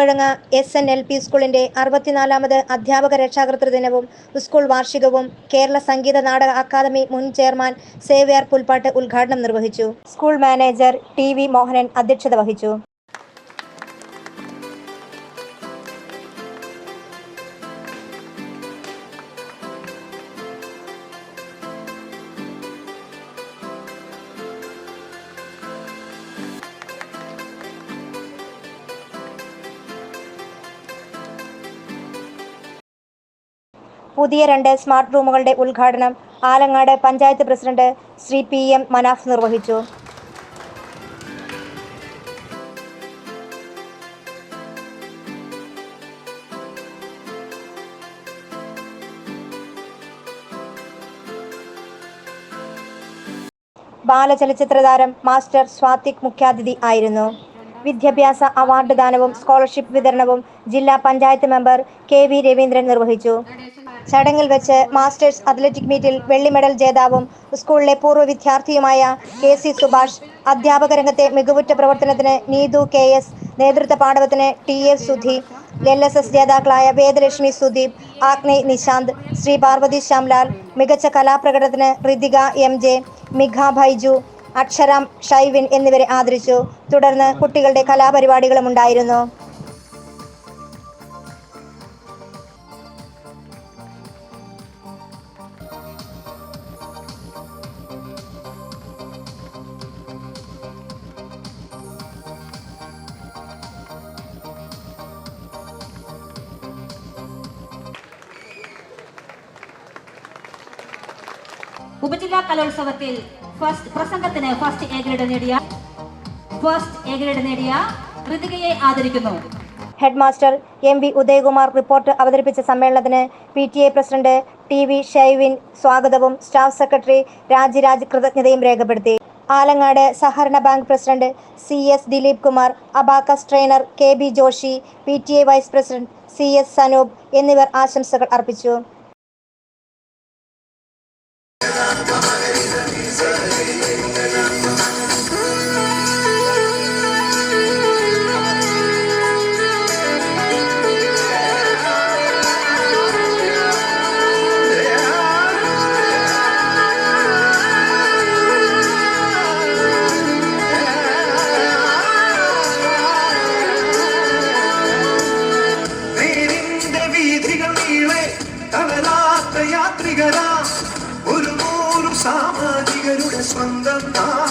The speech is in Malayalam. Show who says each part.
Speaker 1: മുതുവഴങ്ങ എസ് എൻ എൽ പി സ്കൂളിന്റെ അറുപത്തിനാലാമത് അധ്യാപക രക്ഷാകർതൃ ദിനവും സ്കൂൾ വാർഷികവും കേരള സംഗീത നാടക അക്കാദമി മുൻ ചെയർമാൻ സേവ്യാർ പുൽപ്പാട്ട് ഉദ്ഘാടനം നിർവഹിച്ചു. School manager T V Mohanan അധ്യക്ഷത വഹിച്ചു. പുതിയ രണ്ട് സ്മാർട്ട് റൂമുകളുടെ ഉദ്ഘാടനം Alangad panchayat president Shri P M Manaf നിർവഹിച്ചു. ബാലചലച്ചിത്ര താരം മാസ്റ്റർ സ്വാതിക് മുഖ്യാതിഥി ആയിരുന്നു. വിദ്യാഭ്യാസ അവാർഡ് ദാനവും സ്കോളർഷിപ്പ് വിതരണവും ജില്ലാ panchayat member K V Raveendran നിർവഹിച്ചു. ചടങ്ങിൽ വെച്ച് മാസ്റ്റേഴ്സ് അത്ലറ്റിക് മീറ്റിൽ വെള്ളി മെഡൽ ജേതാവും സ്കൂളിലെ പൂർവ വിദ്യാർത്ഥിയുമായ കെ സി സുഭാഷ്. അധ്യാപക രംഗത്തെ മികവുറ്റ പ്രവർത്തനത്തിന് നീതു കെ എസ്. നേതൃത്വ പാഠവത്തിന് T S Sudhi L S S ജേതാക്കളായ വേദലക്ഷ്മി സുദീപ് ആഗ്നേയ് നിശാന്ത് ശ്രീ പാർവതി ശ്യാംലാൽ മികച്ച കലാപ്രകടനത്തിന് ഋതിക എം ജെ മിഘ ഭൈജു അക്ഷരാം ഷൈവിൻ എന്നിവരെ ആദരിച്ചു. തുടർന്ന് കുട്ടികളുടെ കലാപരിപാടികളും ഉണ്ടായിരുന്നു.
Speaker 2: ഉപജില്ലാ കലോത്സവത്തിൽ ഫസ്റ്റ് പ്രസംഗത്തിന് ഫസ്റ്റ് എ ഗ്രേഡ് നേടിയ ഫസ്റ്റ് എ ഗ്രേഡ് നേടിയ കൃതികയെ ആദരിക്കുന്നു.
Speaker 1: Headmaster M V Udayakumar report അവതരിപ്പിച്ച സമ്മേളനത്തിന് P T A president T V Shaivin സ്വാഗതവും സ്റ്റാഫ് സെക്രട്ടറി രാജിരാജ് കൃതജ്ഞതയും രേഖപ്പെടുത്തി. ആലങ്ങാട് സഹകരണ bank president C S Dileep Kumar abacus trainer K B Joshi P T A vice president C S Sanoop എന്നിവർ ആശംസകൾ അർപ്പിച്ചു.
Speaker 3: തളരാത്ത യാത്രികരാ ഒരു നൂറും സാമാജികരുടെ സ്വന്തം നാട്